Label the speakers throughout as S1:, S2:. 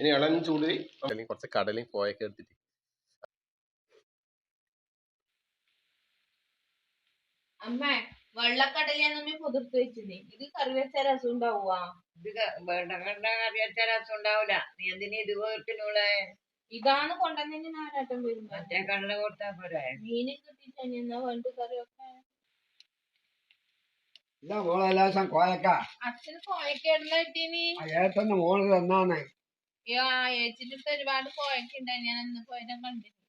S1: ഇനി ഇളം ചൂടി അല്ലെങ്കിൽ കുറച്ച് കടലിൽ കോയൊക്കെ എടുത്തിട്ട്.
S2: അമ്മ വെള്ളക്കടലയാന്നമ്മ പുതിർത്ത് വെച്ചത്. ഇത് കറി വെച്ച രസം ഉണ്ടാവുക
S3: ഇത് വേണ്ടകണ്ട കറി വെച്ചാൽ രസം ഉണ്ടാവൂല നീ എന്തിനു ഇത് വീട്ടിനുള്ള
S2: ഇതാണ് കൊണ്ടുവന്നെ നാലാട്ടം വരുമ്പോ
S3: മറ്റേ കടല കൊടുത്താ പോരെ.
S2: മീന് കിട്ടിട്ട് എന്നാ വേണ്ട കറി വെക്കാൻ
S4: ഇല്ല മോളെ എല്ലാ ദിവസം കോയക്ക.
S2: അച്ഛന് കോയക്കേടല കിട്ടീനി.
S4: ആ ഏട്ടന്റെ മോൾ തന്നാണ്
S2: ആ ഏച്ചിന്റെ അടുത്ത് ഒരുപാട് പോയൊക്കെ ഉണ്ടായി. ഞാൻ അന്ന് പോയിട്ട് കണ്ടിരുന്നു.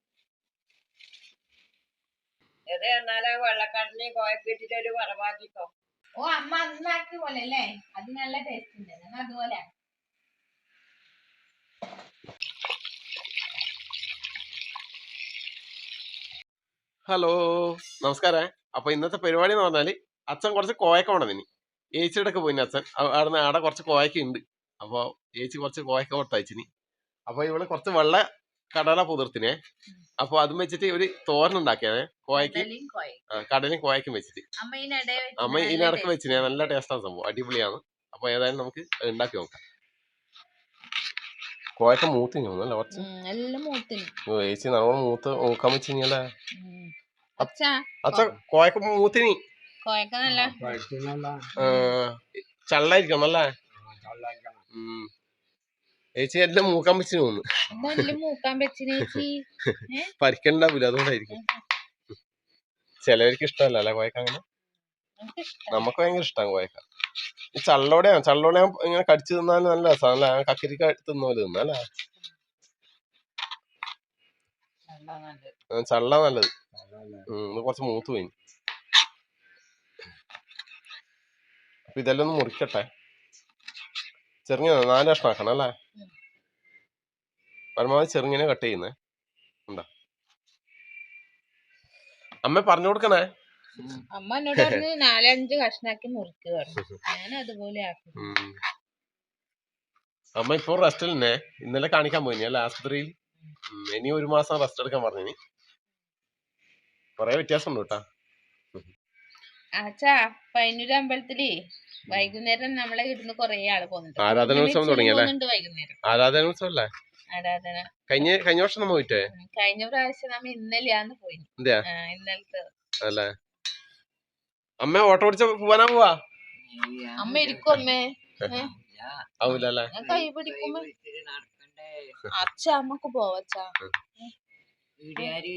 S3: ഇത് എന്നാലേ വെള്ളക്കടലിൽ കോയക്കിട്ടിട്ട് ഒരു വറവാക്കിക്കോ
S2: ഓ അമ്മ അന്നാക്കി പോലെ അല്ലേ? അത് നല്ല ടേസ്റ്റ് ഉണ്ട്. എന്നാ അതുപോലെ
S1: ഹലോ നമസ്കാരം. അപ്പൊ ഇന്നത്തെ പരിപാടി എന്ന് പറഞ്ഞാൽ അച്ഛൻ കുറച്ച് കോയക്ക കൊണ്ടുവന്നിനി ഏച്ചിയുടെ ഒക്കെ പോയിന് അച്ഛൻ. അവ- അവിടുന്ന് ആടെ കുറച്ച് കോയക്ക ഉണ്ട്. അപ്പൊ ചേച്ചി കുറച്ച് കോയക്ക കൊടുത്തയച്ചിന് അപ്പൊ ഇവൾ കുറച്ച് വെള്ള കടല പുതിർത്തിനെ. അപ്പൊ അതും വെച്ചിട്ട് ഒരു തോരൻ ഉണ്ടാക്കിയാണ്. കോയക്ക് കടലും കോയക്കും വെച്ചിട്ട്.
S2: അമ്മ ഇതിനിടെ വെച്ച്
S1: അമ്മ
S2: നല്ല
S1: ഇതിനിടക്ക്. വെച്ചിനെ. നല്ല ടേസ്റ്റാണ് സംഭവം. അടിപൊളിയാണ്. അപ്പൊ ഏതായാലും നമുക്ക് ഉണ്ടാക്കി നോക്കാം. കോയക്ക മൂത്ത് തോന്നുന്നല്ലേ കുറച്ച്? ഏച്ചി നല്ലോണം മൂത്ത് നോക്കാൻ വെച്ചിഞ്ഞല്ലേ
S2: ഉം. അച്ഛാ
S1: അച്ഛ കോയക്ക മൂത്തിന്.
S2: കോയക്ക നല്ല
S1: ആ, ചള്ളായിരിക്കണം അല്ലേ. ചേച്ചി എല്ലാം മൂക്കാൻ തോന്നുന്നു.
S2: വെച്ചിന് ചേച്ചി
S1: പരിക്കണ്ടാവില്ല അതുകൊണ്ടായിരിക്കും. ചിലവർക്ക് ഇഷ്ടമല്ല അല്ലെ കോയക്ക അങ്ങനെ?
S2: നമുക്ക്
S1: ഭയങ്കര ഇഷ്ടമാണ് കോയക്ക. ചള്ളോടെയാണ് ചള്ളോടെ ഇങ്ങനെ കടിച്ചു തിന്നാലും നല്ല രസമാണ് അല്ല? കക്കരിക്ക തിന്ന പോലെ തിന്നല്ലേ ചള്ള നല്ലത്. ഇത് കുറച്ച് മൂത്ത് പോയി. അപ്പൊ ഇതെല്ലാം ഒന്ന് മുറിക്കട്ടെ. ചെറുങ്ങനെ നാല് കഷ്ണം ആക്കണം അല്ലേ. പരമാവധി ചെറുങ്ങനെ കട്ട് ചെയ്യുന്നേ. എന്താ അമ്മ പറഞ്ഞു കൊടുക്കണേ?
S2: അമ്മ എന്നോട് പറഞ്ഞു നാലഞ്ച് കഷ്ണാക്കി മുറിക്കുക ഞാൻ അതുപോലെ ആക്കി.
S1: ഉം. അമ്മ ഇപ്പൊ റെസ്റ്റ് തന്നെ ഇന്നലെ കാണിക്കാൻ പോയി അല്ല ആശുപത്രിയിൽ? ഇനി ഒരു മാസം റെസ്റ്റ് എടുക്കാൻ പറഞ്ഞു കൊറേ വ്യത്യാസം ഉണ്ട് കേട്ടാ.
S2: ആച്ചാ പൈനൂര് അമ്പലത്തിൽ വൈകുന്നേരം നമ്മളെ ഇവിടുന്ന് കൊറേ ആൾ പോകുന്നുണ്ട്.
S1: ആരാധനോത്സവം തുടങ്ങിയല്ലേ?
S2: വൈകുന്നേരം.
S1: ആരാധനോത്സവം അല്ലേ
S2: ആരാധന.
S1: കഴിഞ്ഞ കഴിഞ്ഞ വർഷം നമ്മ പോയിട്ടേ?
S2: കഴിഞ്ഞ പ്രാവശ്യം നമ്മ ഇന്നലെയാന്ന് പോയി. ഇന്നലത്തെ
S1: അല്ലേ? അമ്മ ഓട്ടോ ഓടിച്ച പോവാനാ പോവാ?
S2: അമ്മ ഇരിക്കും അമ്മേ?
S1: ആവൂല അല്ലേ
S2: ഞാൻ കൈ പിടിക്കുമ്പോ അച്ഛ അമ്മയ്ക്ക് പോവച്ചാ
S3: വീടുകാര്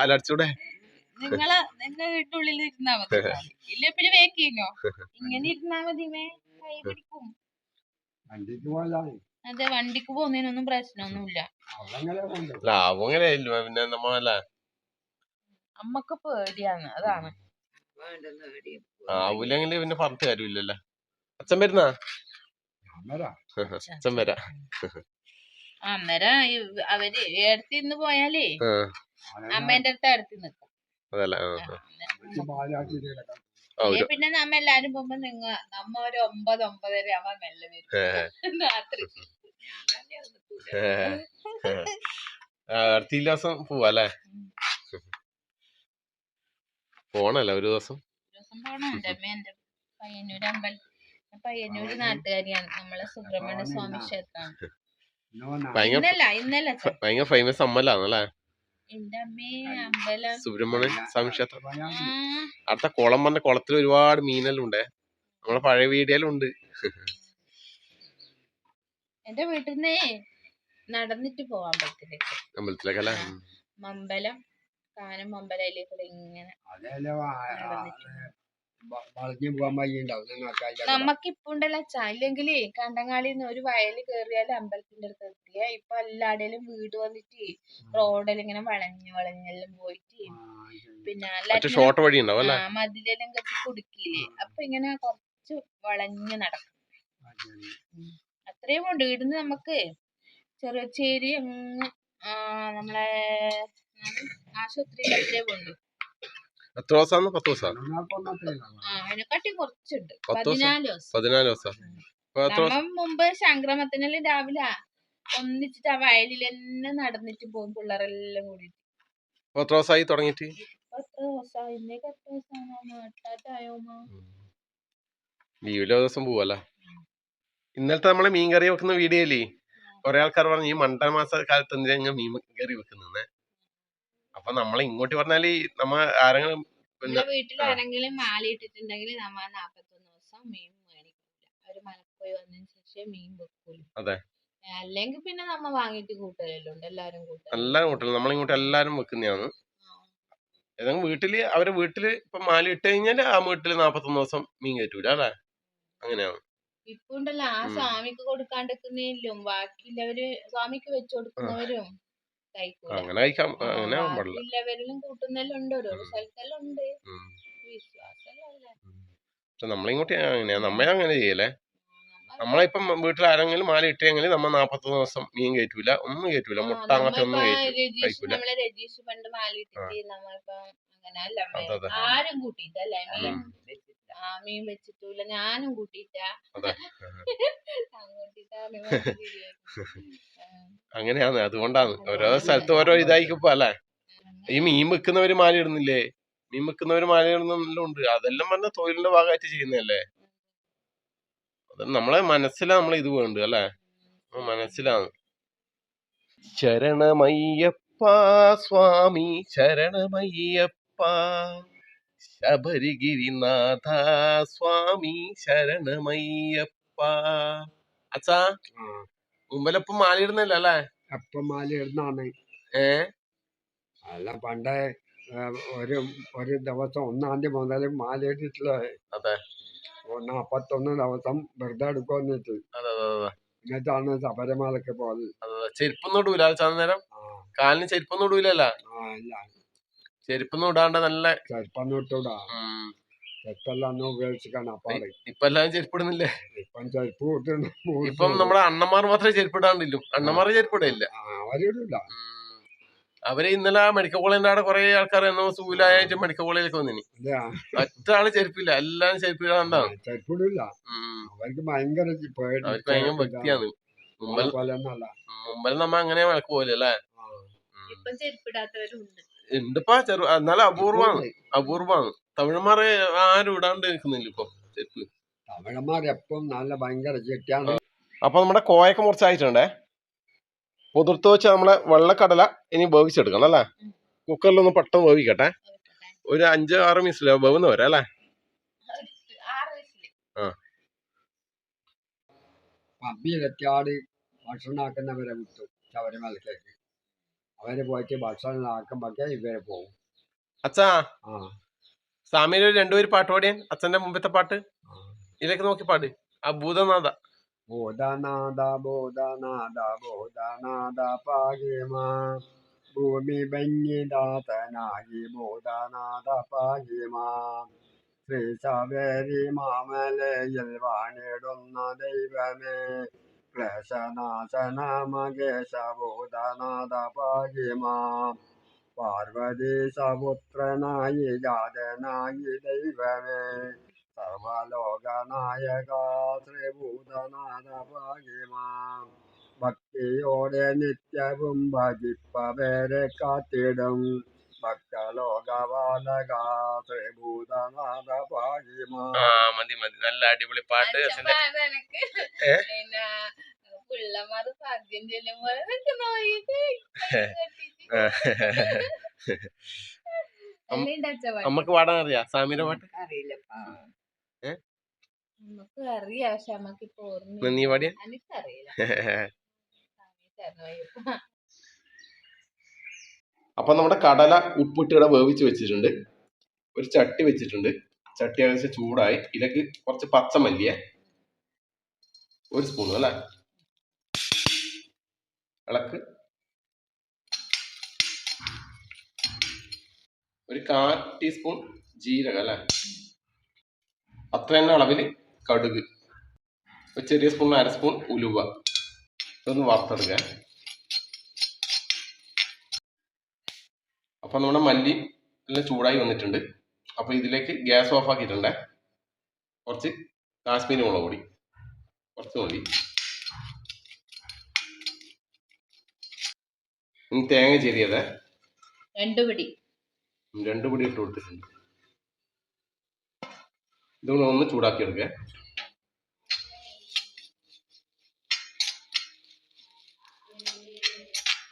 S1: അലടിച്ചൂടെ
S2: നിങ്ങൾ നിങ്ങ വീട്ടുള്ളിൽ ഇരുന്നാ മതി. ഇല്ല പിന്നെ വേക്കിനോ ഇങ്ങനെ ഇരുന്നാ മതി മേ. കൈ പിടിക്കും. അതെ വണ്ടിക്ക് പോകുന്നതിനൊന്നും പ്രശ്നമൊന്നുമില്ല.
S1: പിന്നെ നമ്മളല്ല?
S2: അമ്മയ്ക്ക് പേടിയാണ് അതാണ്.
S1: ആവൂലെങ്കിൽ പിന്നെ പറഞ്ഞിട്ട് കാര്യമില്ലല്ലോ? അച്ഛൻ വരുന്നാ? അച്ഛൻ വരാ.
S2: അന്നേരം അവർ എടുത്ത് ഇന്ന് പോയാലേ അമ്മേന്റെ അടുത്ത് അടുത്ത് നിക്കാം. പിന്നെ നമ്മ എല്ലാരും പോകുമ്പോ നിങ്ങ നമ്മ ഒരു ഒമ്പത് ഒമ്പതര ആവാ മെല്ലെ വരും. രാത്രി.
S1: അടുത്ത ദിവസം പോവാല്ലേ? പോണല്ലേ ഒരു ദിവസം?
S2: പയ്യന്നൂര് അമ്പലം പയ്യന്നൂര് നാട്ടുകാരിയാണ്. നമ്മളെ സുബ്രഹ്മണ്യ സ്വാമി ക്ഷേത്രമാണ്
S1: ഭയങ്കര ഫേമസ് അമ്മലാണല്ലേ
S2: എന്റെ അമ്മേ അമ്പലം.
S1: സുബ്രഹ്മണ്യ സ്വാമി ക്ഷേത്രം അടുത്ത കുളം പറഞ്ഞ കുളത്തിൽ ഒരുപാട് മീനെല്ലാം ഉണ്ട്. നമ്മളെ പഴയ വീടിയെല്ലാം ഉണ്ട്.
S2: എന്റെ വീട്ടിൽ നിന്നേ നടന്നിട്ട് പോവാൻ പറ്റില്ല
S1: അമ്പലത്തിലേക്ക് അല്ലേ?
S2: മമ്പലം കാനം മമ്പലയിലേക്കൂടെ ഇങ്ങനെ
S4: വളഞ്ഞു പോകാൻ വയ്യുണ്ടാവും.
S2: നമുക്കിപ്പോ ഉണ്ടല്ലോ അച്ഛാ ഇല്ലെങ്കിൽ കണ്ടങ്ങാളിന്ന് ഒരു വയൽ കേറിയാൽ അമ്പലത്തിന്റെ അടുത്ത് എത്തിയ. ഇപ്പൊ എല്ലാടേലും വീട് വന്നിട്ട് റോഡിൽ ഇങ്ങനെ വളഞ്ഞ് വളഞ്ഞെല്ലാം പോയിട്ട്. പിന്നെ
S1: ഷോർട്ട് വഴി
S2: മതിലെല്ലാം കെട്ടി കുടുക്കിയില്ലേ അപ്പൊ ഇങ്ങനെ കുറച്ച് വളഞ്ഞു നടക്കും. അത്രയും ഉണ്ട്. ഇവിടുന്ന് നമുക്ക് ചെറുച്ചേരി അങ്ങ് നമ്മളെ ആശുപത്രി ആശുപത്രിയിൽ അത്രയും ഉണ്ട്.
S1: എത്ര ദിവസമാണ് പത്ത് ദിവസം?
S2: അതിനെക്കാട്ടി കുറച്ചുണ്ട്.
S1: പത്ത് ദിവസം?
S2: പതിനാല് ദിവസം.
S1: പതിനാല് ദിവസം? അപ്പൊ എത്ര ദിവസം
S2: നമ്മ മുമ്പ് സംക്രമത്തിനെല്ലാം രാവിലെ ഒന്നിച്ചിട്ട് ആ വയലിൽ തന്നെ നടന്നിട്ട് പോകും പിള്ളേരെല്ലാം കൂടി
S1: അപ്പൊ എത്ര ദിവസമായി തുടങ്ങിയിട്ട്?
S2: ഇപ്പൊ എത്ര ദിവസമായി ഇന്നേക്ക് എത്ര ദിവസമാണ് എട്ടാറ്റായോ
S1: ലീവിലെ ദിവസം പോവല്ല? ഇന്നലത്തെ നമ്മളെ മീൻ കറി വെക്കുന്ന വീഡിയോയിലേ കൊറേ ആൾക്കാർ പറഞ്ഞു ഈ മണ്ട മാസ കാലത്ത് എന്തിനാ ഇങ്ങനെ മീൻ കറി വെക്കുന്നത് അപ്പൊ നമ്മൾ ഇങ്ങോട്ട് പറഞ്ഞാൽ നമ്മ ആരെങ്കിലും പിന്നെ
S2: വീട്ടിൽ ആരെങ്കിലും മാല ഇട്ടിട്ടുണ്ടെങ്കിൽ നമ്മ നാപ്പത്തൊന്ന് ദിവസം മീൻ മേടിക്കില്ല അവർ മലപ്പോയി വന്നതിന് ശേഷം മീൻ വെക്കൂല
S1: അതെ.
S2: അല്ലെങ്കിൽ പിന്നെ നമ്മ വാങ്ങിട്ട് കൂട്ടലെല്ലാം ഉണ്ട് എല്ലാരും കൂട്ടൽ
S1: എല്ലാരും കൂട്ടലും. നമ്മളിങ്ങോട്ട് എല്ലാരും വെക്കുന്നതാണ്. ഏതെങ്കിലും വീട്ടിൽ അവരെ വീട്ടിൽ ഇപ്പൊ മാല ഇട്ട് കഴിഞ്ഞാൽ ആ വീട്ടിൽ നാപ്പത്തൊന്ന് ദിവസം മീൻ കയറ്റൂല അല്ലേ? അങ്ങനെയാണ്.
S2: ഇപ്പൊ ഉണ്ടല്ലോ ആ. സ്വാമിക്ക് കൊടുക്കാണ്ടിരിക്കുന്നതിലും ബാക്കിയുള്ളവര് സ്വാമിക്ക് വെച്ചു കൊടുക്കുന്നവരും.
S1: അങ്ങനെ അങ്ങനെ ആവാൻ പാടില്ല.
S2: ബാക്കിയുള്ളവരിലും കൂട്ടുന്നെല്ലാം ഉണ്ട്. സ്ഥലത്തെല്ലാം ഉണ്ട്. വിശ്വാസമല്ലേ
S1: പക്ഷെ നമ്മളിങ്ങോട്ട് അങ്ങനെയാ. നമ്മ അങ്ങനെ ചെയ്യലേ
S2: നമ്മ
S1: നമ്മളിപ്പം വീട്ടിൽ ആരെങ്കിലും മാല ഇട്ടെങ്കിൽ നമ്മ നാപ്പത്തൊന്ന് ദിവസം മീൻ കയറ്റൂല ഒന്നും കയറ്റൂല. മുട്ട അങ്ങനത്തെ ഒന്നും
S2: കയറ്റൂല.
S1: കഴിക്കൂല. അതെ, അതെ.
S2: ആരും കൂട്ടിയിട്ടല്ലേ. മീൻ
S1: ഉം.
S2: ആ മീൻ വെച്ചിട്ടില്ല ഞാനും കൂട്ടിട്ടാ
S1: അങ്ങനെയാന്ന് അതുകൊണ്ടാണ്. ഓരോ സ്ഥലത്ത് ഓരോ ഇതായിക്കപ്പോ അല്ലെ? ഈ മീൻ വെക്കുന്നവര് മാല ഇടുന്നില്ലേ മീൻ വെക്കുന്നവര് മാല ഇടുന്നെല്ലാം ഉണ്ട് അതെല്ലാം പറഞ്ഞ തൊഴിലിന്റെ ഭാഗമായിട്ട് ചെയ്യുന്നതല്ലേ? അത് നമ്മളെ മനസ്സിലാ നമ്മളെ ഇത് വേണ്ടത് അല്ലെ? മനസ്സിലാണ് ശരണമയ്യപ്പ സ്വാമി ശരണമയ്യപ്പ. ശബരിഗിരിനാഥ സ്വാമി ശരണമയ്യപ്പ. അച്ഛാ
S4: ഉമ്മലപ്പ
S1: മുമ്പിലപ്പം മാലയിടുന്നില്ല അല്ലേ
S4: അപ്പം മാലയിടുന്നാണ്
S1: ഏ?
S4: അല്ല പണ്ട് ഒരു ഒരു ദിവസം ഒന്നാം തീയതി മുതൽ മാലയിട്ടിട്ടുള്ള
S1: അതെ.
S4: നാപ്പത്തൊന്ന് ദിവസം വെറുതെ എടുക്കുമെന്നിട്ട്
S1: അതെ അതെ അതെ.
S4: എന്നിട്ടാണ് ശബരിമലക്ക്
S1: പോകുന്നത് ചെരുപ്പൊന്നും ഇടൂല അച്ഛാ നേരം കാലിന് ചെരുപ്പൊന്നും ഇടൂലല്ല?
S4: ആ ഇല്ല.
S1: ചെരുപ്പൊന്നും ഇടാണ്ട് നല്ല
S4: ചെരുപ്പൊന്നും
S1: ഇട്ടൂടാ.
S4: ചെരുപ്പെല്ലാം അന്ന് ഉപയോഗിച്ചിട്ടാണ് അപ്പാട്
S1: ഇപ്പൊ എല്ലാരും ചെരുപ്പിടുന്നില്ലേ?
S4: ഇപ്പം ചെരുപ്പ്
S1: ഇപ്പം നമ്മുടെ അണ്ണന്മാർ മാത്രമേ ചെരുപ്പിടാണ്ടില്ലു. അണ്ണന്മാർ ചെരുപ്പിടയില്ല
S4: അവരിടില്ല
S1: അവർ ഇന്നലെ മെഡിക്കൽ കോളേജിന്റെ അവിടെ കുറെ ആൾക്കാർ എന്നോ സൂലായിട്ട് മെഡിക്കൽ കോളേജിലേക്ക് വന്നിനി. ഒറ്റ ആൾ ചെരുപ്പില്ല എല്ലാരും ചെരുപ്പിടാണ്ടാണ്.
S4: ചെരുപ്പിടില്ല. അവർക്ക് ഭയങ്കര വ്യക്തിയാണ്
S1: അവർക്ക് ഭയങ്കര ഭക്തിയാണ് മുമ്പൽ മുമ്പൽ നമ്മ അങ്ങനെ വിളക്ക് പോലെ അല്ലേ.
S2: ഇപ്പൊ ചെരുപ്പിടാത്തവരും ഉണ്ട്.
S1: ഉണ്ടിപ്പാ ചെറു എന്നാലും അപൂർവാണ്. അപൂർവാണ് തമിഴന്മാരെ ആരും ഇടാണ്ട് നിൽക്കുന്നില്ല ഇപ്പൊ ചെരുപ്പ്
S4: തമിഴന്മാരെപ്പം നല്ല ഭയങ്കര
S1: അപ്പൊ നമ്മുടെ കോയൊക്കെ മുറിച്ചായിട്ടുണ്ടേ. പുതിർത്ത് വെച്ച് നമ്മളെ വെള്ളക്കടല ഇനി വേവിച്ചെടുക്കണം അല്ലേ? കുക്കറിലൊന്ന് പെട്ടെന്ന് വേവിക്കട്ടെ. ഒരു അഞ്ച് ആറ് മിനിറ്റ് വേവുന്ന വരെ അല്ലേ?
S2: ആ.
S4: പബ്ബിയിലെത്തിയാട് ഭക്ഷണം ആക്കുന്നവരെ വിട്ടു ശബരിമലക്കേക്ക് അവർ പോയിട്ട് ഭക്ഷണം ആക്കുമ്പോഴേ ഇവരെ പോകും
S1: അച്ഛാ
S4: ആ.
S1: സ്വാമിയിൽ ഒരു രണ്ടുപേര് പാട്ട് പാടിയാൻ അച്ഛന്റെ മുമ്പത്തെ പാട്ട്. ഇതിലേക്ക് നോക്കി പാട്. ആ ഭൂതനാഥ.
S4: ബോധനാഥ ബോധനാഥ ബോധനാഥ പാകിമാ. ഭൂമി ഭംഗിദാതനായി ബോധനാഥ പാകിമാ. ശ്രീ ശബരി മാമലയിൽ വാണിടുന്ന ദൈവമേ ക്ലേശനാശന മകേശ ബോധനാഥ പാകിമ പാർവതി സപുത്രനായി ജാതനായി ദൈവമേ. സർവലോകനായക ശ്രീഭൂതനാഥ ഭാഗ്യമാം ഭക്തിയോടെ നിത്യവും ഭജിപ്പവരെ കാത്തിടും.
S1: മതി മതി നല്ല അടിപൊളി പാട്ട് അച്ഛന്റെ
S2: പിള്ളമാര് സദ്യം ചെല്ലുമ്പോ
S1: അമ്മയ്ക്ക് പാടാൻ അറിയാ? സാമിയുടെ പാട്ട്?
S3: അറിയില്ലപ്പാ
S2: നമുക്ക് അറിയാം പക്ഷെ നമ്മക്ക് ഇപ്പൊ
S1: എന്നാ നീ പാടിയ?
S2: അറിയില്ല.
S1: അപ്പൊ നമ്മുടെ കടല ഉപ്പിട്ട് ഇവിടെ വേവിച്ച് വെച്ചിട്ടുണ്ട്. ഒരു ചട്ടി വെച്ചിട്ടുണ്ട്. ചട്ടി ഏകദേശം ചൂടായി. ഇതിലേക്ക് കുറച്ച് പച്ചമല്ലിയെ ഒരു സ്പൂൺ അല്ലേ? ഇളക്ക്. ഒരു കാൽ ടീസ്പൂൺ ജീരകം അല്ലേ? അത്ര തന്നെ അളവിൽ കടുക്. ഒരു ചെറിയ സ്പൂൺ അര സ്പൂൺ ഉലുവ. ഇതൊന്ന് വറുത്തെടുക്കുക. അപ്പൊ നമ്മുടെ മല്ലി എല്ലാം ചൂടായി വന്നിട്ടുണ്ട്. അപ്പൊ ഇതിലേക്ക് ഗ്യാസ് ഓഫ് ആക്കിയിട്ടുണ്ട്. കുറച്ച് കാശ്മീരി മുളക് പൊടി. കുറച്ച് മതി. ഇനി തേങ്ങ ചെരിയത്.
S2: രണ്ട് പിടി.
S1: രണ്ട് പിടി ഇട്ട് കൊടുത്തിട്ടുണ്ട്. ഇതുകൊണ്ട് ഒന്ന് ചൂടാക്കി എടുക്കുക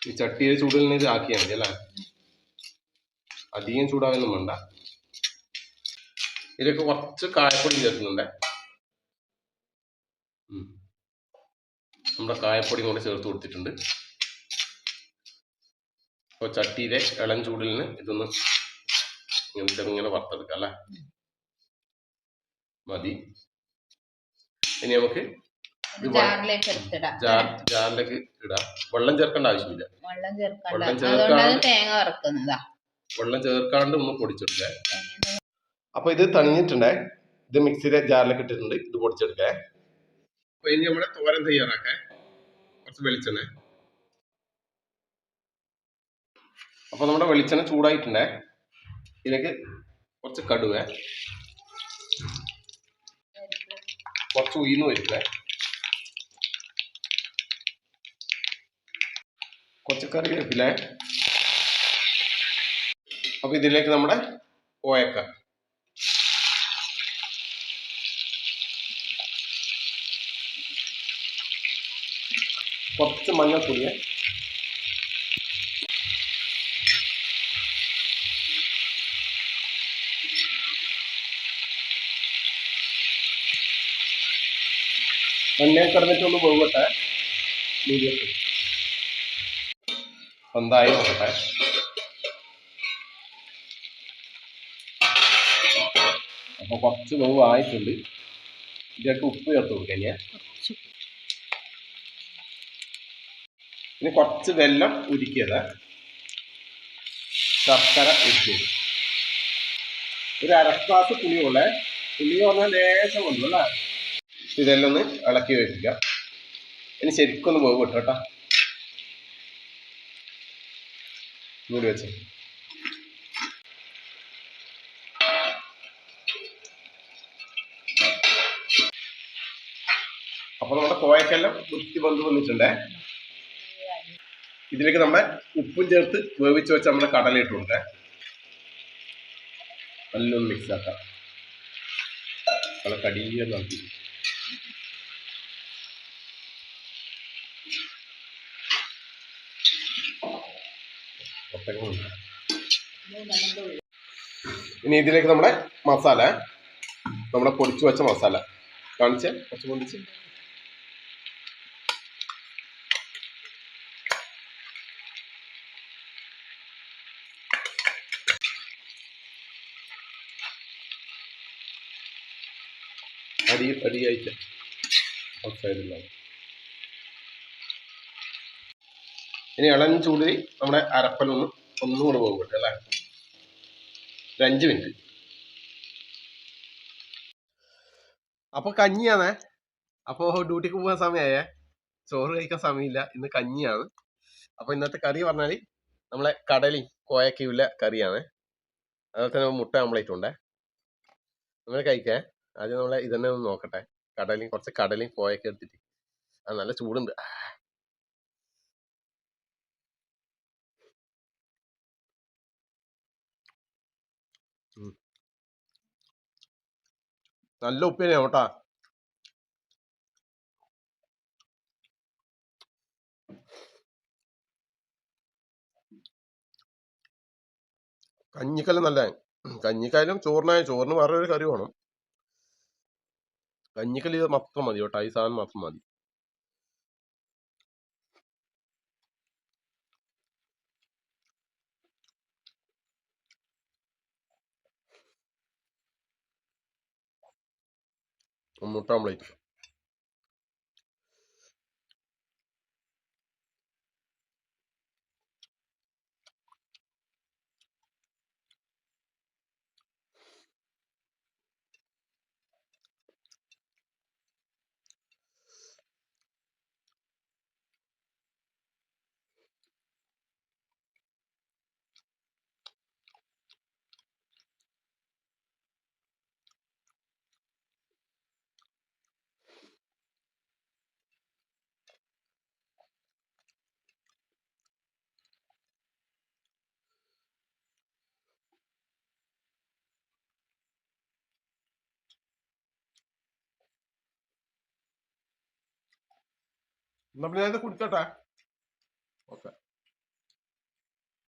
S1: ഈ ചട്ടിയെ ചൂടിൽ ഇത് ആക്കിയാൽ മതി അല്ലേ? അധികം ചൂടാകാനൊന്നും വേണ്ട. ഇതിലേക്ക് കുറച്ച് കായപ്പൊടി ചേർക്കുന്നുണ്ട്. നമ്മുടെ കായപ്പൊടിയും കൂടെ ചേർത്ത് കൊടുത്തിട്ടുണ്ട്. അപ്പോൾ ചട്ടിയിലെ ഇളം ചൂടിൽ നിന്ന് ഇതൊന്ന് ഇങ്ങനെ ചെറുങ്ങനെ വറുത്തെടുക്കാം അല്ലേ? മതി. ഇനി നമുക്ക്
S2: ജാറിലേക്ക്
S1: ഇടാം. വെള്ളം ചേർക്കേണ്ട ആവശ്യമില്ല.
S2: വെള്ളം ചേർക്കണ്ട.
S1: വെള്ളം
S2: തേങ്ങ വറക്കുന്നതാ.
S1: വെള്ളം ചേർക്കാണ്ട് ഒന്ന് പൊടിച്ചെടുക്കേ. അപ്പൊ ഇത് തണിഞ്ഞിട്ടുണ്ടേ? ഇത് മിക്സിയുടെ ജാറിലേക്ക് ഇട്ടിട്ടുണ്ട്. ഇത് പൊടിച്ചെടുക്കേ. അപ്പൊ ഇനി നമ്മുടെ തോരൻ തയ്യാറാക്കേ. കുറച്ച് വെളിച്ചെണ്ണ. അപ്പൊ നമ്മുടെ വെളിച്ചെണ്ണ ചൂടായിട്ടുണ്ടേ. ഇതിലേക്ക് കുറച്ച് കടുവേ. കുറച്ച് ഉയർന്ന് വരില്ലേ കുറച്ച് കറിവേപ്പിലേ. അപ്പൊ ഇതിലേക്ക് നമ്മുടെ ഓയക്ക. കുറച്ച് മഞ്ഞൾപ്പൊടിയെ. എണ്ണ കിടന്നിട്ടൊന്ന് പോകട്ടെ. മീഡിയത്തിൽ. എന്തായി നോക്കട്ടെ. അപ്പൊ കുറച്ച് വേവ് ആയിട്ടുണ്ട്. ഇതിലേക്ക് ഉപ്പ് ചേർത്ത് കൊടുക്കാം ഇനി. ഇനി കുറച്ച് വെള്ളം ഉരുക്കിയത്. ശർക്കര ഉരുക്കിയത്. ഒരു അര ഗ്ലാസ് പുളിയുള്ള പുളി പറഞ്ഞാൽ ലേശം കൊണ്ടു അല്ലേ ഇതെല്ലാം ഒന്ന് ഇളക്കി വെക്കുക. ഇനി ശരിക്കൊന്ന് വേവ് കിട്ടും കേട്ടോ. മൂടി വെച്ച്. അപ്പൊ നമ്മുടെ കോയക്കെല്ലാം വൃത്തി ബന്ധു വന്നിട്ടുണ്ടേ. ഇതിലേക്ക് നമ്മൾ ഉപ്പും ചേർത്ത് വേവിച്ച് വെച്ച് നമ്മുടെ കടല ഇട്ട് നല്ലൊന്ന് മിക്സ് ആക്കാം. നല്ല കടിയെ ഇനി ഇതിലേക്ക് നമ്മുടെ മസാല. നമ്മുടെ പൊടിച്ചു വെച്ച മസാല. കാണിച്ച്? കുറച്ച് പൊടിച്ച്. അടി അടിയായിട്ട് ഔട്ട്സൈഡിലാണ് ഇനി ഇളം ചൂടിൽ നമ്മുടെ അരപ്പനൊന്ന് ഒന്നും കൂടെ പോകും അല്ലേ? ഒരു അഞ്ച് മിനിറ്റ്. അപ്പൊ കഞ്ഞിയാണേ. അപ്പോ ഡ്യൂട്ടിക്ക് പോകാൻ സമയമായേ ചോറ് കഴിക്കാൻ സമയമില്ല. ഇന്ന് കഞ്ഞിയാണ്. അപ്പൊ ഇന്നത്തെ കറി പറഞ്ഞാൽ നമ്മളെ കടലി കോയക്കയുള്ള കറിയാണ്. അതുപോലെ തന്നെ മുട്ട ഓംലേറ്റ് ഉണ്ടേ. നമ്മൾ കഴിക്കേ. ആദ്യം നമ്മളെ ഇതന്നെ ഒന്ന് നോക്കട്ടെ. കടലി കുറച്ച് കടലി കോയക്ക എടുത്തിട്ട്. ആ നല്ല ചൂടുണ്ട്. നല്ല ഉപ്പേരിയാണ് കേട്ടാ. കഞ്ഞിക്കല്ല നല്ല കഞ്ഞിക്കായാലും ചോറിനായ ചോറിന് വേറെ ഒരു കറി വേണം. കഞ്ഞിക്കൽ ഇത് മാത്രം മതി കേട്ടോ ഈ സാധനം മാത്രം മതി. മുട്ട ഓംലേറ്റ് പിന്നെ ഞാനിത് കുടിച്ചോട്ടെ. ഓക്കെ.